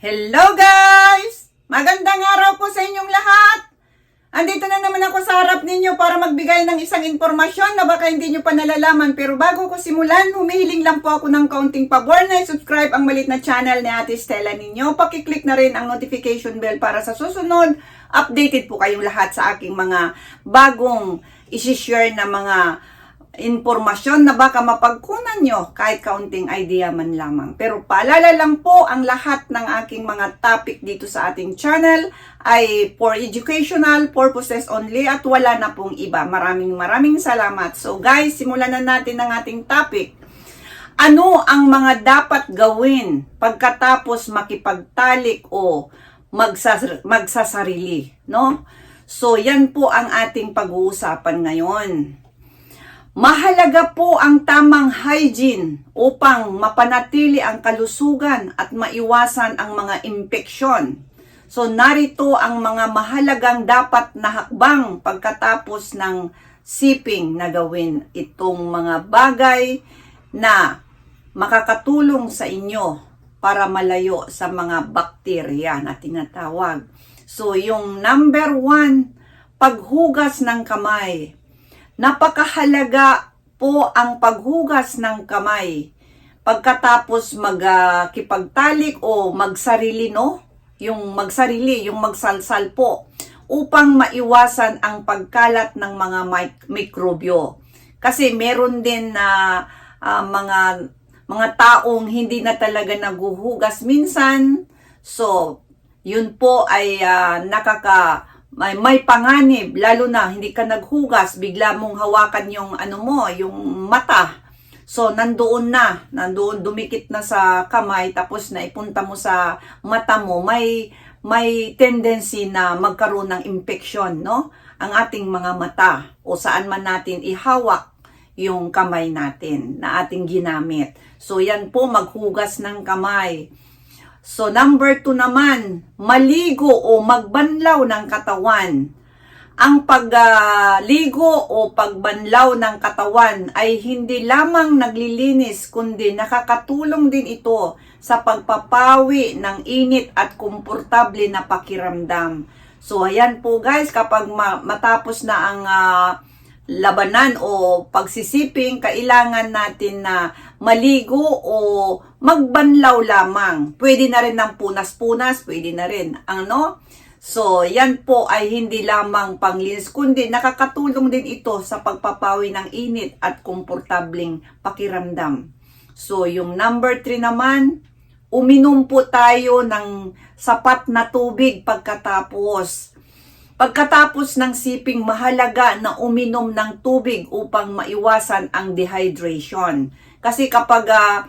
Hello guys! Magandang araw po sa inyong lahat! Andito na naman ako sa harap ninyo para magbigay ng isang impormasyon na baka hindi nyo pa nalalaman. Pero bago ko simulan, humihiling lang po ako ng kaunting pabor na subscribe ang malit na channel ni Ate Stella ninyo. Pakiclick na rin ang notification bell para sa susunod. Updated po kayong lahat sa aking mga bagong isishare na mga impormasyon na baka mapagkunan nyo kahit kaunting idea man lamang. Pero paalala lang po, ang lahat ng aking mga topic dito sa ating channel ay for educational purposes only at wala na pong iba. Maraming maraming salamat. So guys, simulan na natin ang ating topic. Ano ang mga dapat gawin pagkatapos makipagtalik o magsas- magsasarili, no? So, yan po ang ating pag-uusapan ngayon. Mahalaga po ang tamang hygiene upang mapanatili ang kalusugan at maiwasan ang mga impeksyon. So narito ang mga mahalagang dapat na hakbang pagkatapos ng siping na gawin itong mga bagay na makakatulong sa inyo para malayo sa mga bakterya na tinatawag. So yung number one, paghugas ng kamay. Napakahalaga po ang paghugas ng kamay. Pagkatapos magkipagtalik o magsarili no? Yung magsarili yung magsalsal po upang maiwasan ang pagkalat ng mga mic- mikrobyo. Kasi meron din na ah, mga mga taong hindi na talaga naguhugas minsan. So yun po ay ah, nakaka may, may panganib, lalo na hindi ka naghugas, bigla mong hawakan yung ano mo, yung mata. So, nandoon na, nandoon, dumikit na sa kamay, tapos na ipunta mo sa mata mo, may, may tendency na magkaroon ng infection, no? Ang ating mga mata, o saan man natin ihawak yung kamay natin na ating ginamit. So, yan po, maghugas ng kamay. So, number two naman, maligo o magbanlaw ng katawan. Ang pagligo o pagbanlaw ng katawan ay hindi lamang naglilinis kundi nakakatulong din ito sa pagpapawi ng init at komportable na pakiramdam. So, ayan po guys, kapag ma- matapos na ang ah, labanan o pagsisiping, kailangan natin na maligo o magbanlaw lamang. Pwede na rin ng punas-punas, pwede na rin. Ano? So, yan po ay hindi lamang panglinis, kundi nakakatulong din ito sa pagpapawi ng init at komportabling pakiramdam. So, yung number 3 naman, uminom po tayo ng sapat na tubig pagkatapos. Pagkatapos ng siping, mahalaga na uminom ng tubig upang maiwasan ang dehydration. Kasi kapag ah,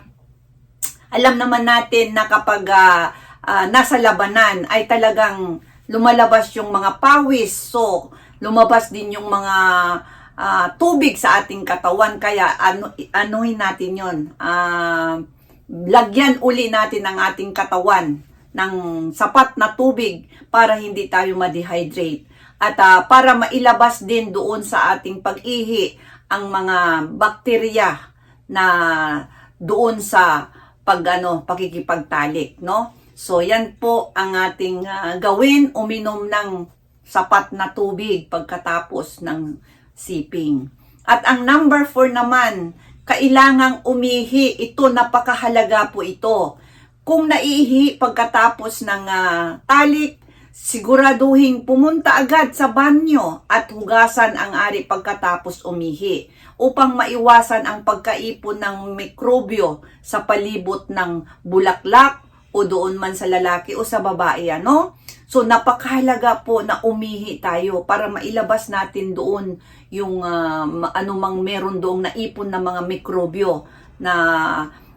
alam naman natin na kapag ah, ah, nasa labanan ay talagang lumalabas yung mga pawis. So, lumabas din yung mga ah, tubig sa ating katawan. Kaya ano, anuhin natin yon Ah, lagyan uli natin ang ating katawan ng sapat na tubig para hindi tayo ma-dehydrate. At ah, para mailabas din doon sa ating pag-ihi ang mga bakterya na doon sa pag ano, pakikipagtalik, no? So yan po ang ating ah, gawin, uminom ng sapat na tubig pagkatapos ng siping. At ang number 4 naman, kailangang umihi. Ito napakahalaga po ito. Kung naihi pagkatapos ng ah, talik, siguraduhin pumunta agad sa banyo at hugasan ang ari pagkatapos umihi upang maiwasan ang pagkaipon ng mikrobyo sa palibot ng bulaklak o doon man sa lalaki o sa babae ano. So napakahalaga po na umihi tayo para mailabas natin doon yung ma- anumang meron doong naipon na mga mikrobyo na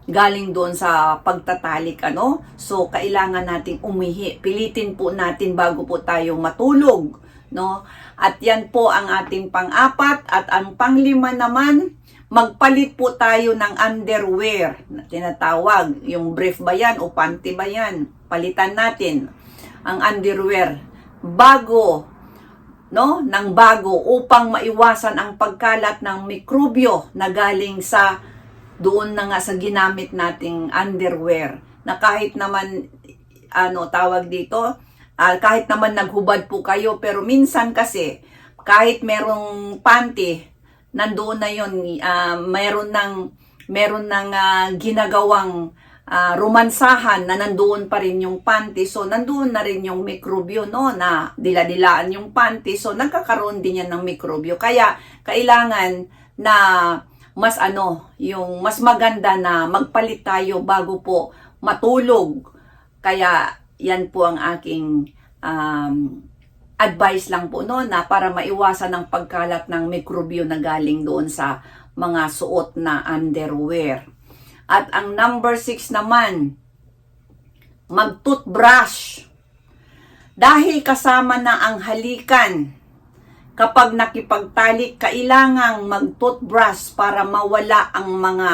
galing doon sa pagtatalik ano. So kailangan nating umihi. Pilitin po natin bago po tayo matulog, no? At yan po ang ating pang-apat at ang panglima naman magpalit po tayo ng underwear na tinatawag. Yung brief ba yan o panty ba yan? Palitan natin ang underwear bago no ng bago upang maiwasan ang pagkalat ng mikrobyo na galing sa doon na nga sa ginamit nating underwear na kahit naman ano tawag dito, ah, kahit naman naghubad po kayo, pero minsan kasi, kahit merong panty, nandoon na yun, ah, meron ng, meron ng ah, ginagawang ah, romansahan na nandoon pa rin yung panty. So, nandoon na rin yung mikrobyo, no, na diladilaan yung panty. So, nagkakaroon din yan ng mikrobyo. Kaya, kailangan na mas ano, yung mas maganda na magpalit tayo bago po matulog. Kaya, yan po ang aking um, advice lang po no na para maiwasan ang pagkalat ng mikrobyo na galing doon sa mga suot na underwear. At ang number 6 naman, mag-toothbrush. Dahil kasama na ang halikan, kapag nakipagtalik, kailangang mag-toothbrush para mawala ang mga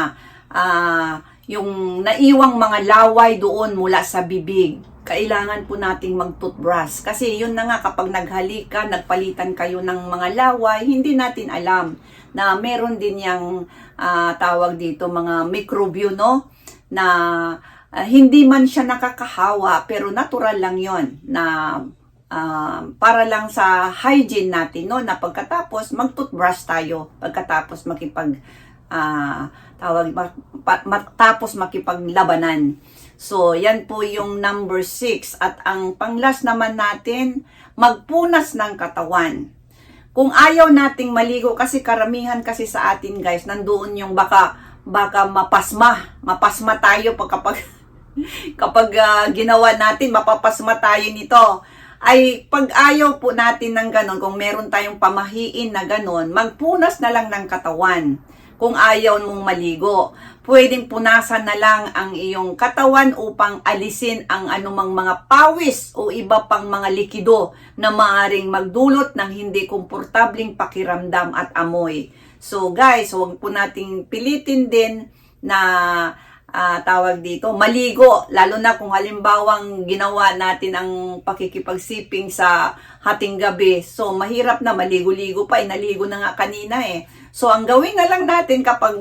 ah, yung naiwang mga laway doon mula sa bibig. Kailangan po nating mag-toothbrush. Kasi yun na nga, kapag naghalikan, nagpalitan kayo ng mga laway, hindi natin alam na meron din yung ah, tawag dito, mga mikrobyo, no? Na ah, hindi man siya nakakahawa, pero natural lang yon na ah, para lang sa hygiene natin, no? Na pagkatapos, mag-toothbrush tayo. Pagkatapos makipag, ah, tawag, matapos makipaglabanan. So, yan po yung number 6. At ang panglas naman natin, magpunas ng katawan. Kung ayaw nating maligo, kasi karamihan kasi sa atin guys, nandoon yung baka, baka mapasma. Mapasma tayo pag kapag, kapag ah, ginawa natin, mapapasma tayo nito. Ay, pag ayaw po natin ng ganon, kung meron tayong pamahiin na ganon, magpunas na lang ng katawan kung ayaw mong maligo. Pwedeng punasan na lang ang iyong katawan upang alisin ang anumang mga pawis o iba pang mga likido na maaring magdulot ng hindi komportabling pakiramdam at amoy. So guys, huwag po nating pilitin din na ah, tawag dito, maligo. Lalo na kung halimbawang ginawa natin ang pakikipagsiping sa hating gabi. So, mahirap na maligo-ligo pa. Inaligo na nga kanina eh. So, ang gawin na lang natin kapag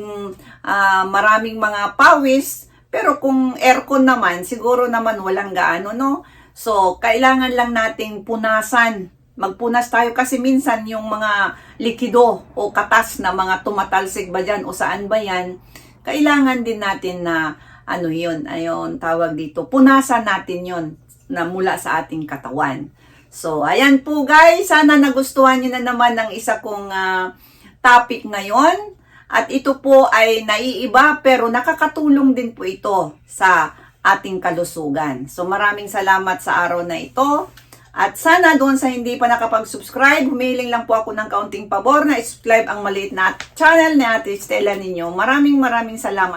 ah, maraming mga pawis, pero kung aircon naman, siguro naman walang gaano, no? So, kailangan lang nating punasan. Magpunas tayo kasi minsan yung mga likido o katas na mga tumatalsik ba dyan o saan ba yan, kailangan din natin na ano yun, ayon tawag dito, punasan natin yon na mula sa ating katawan. So, ayan po guys, sana nagustuhan nyo na naman ang isa kong ah, topic ngayon. At ito po ay naiiba pero nakakatulong din po ito sa ating kalusugan. So maraming salamat sa araw na ito. At sana doon sa hindi pa nakapag-subscribe, humiling lang po ako ng kaunting pabor na subscribe ang maliit na channel ni Ate Stella ninyo. Maraming maraming salamat.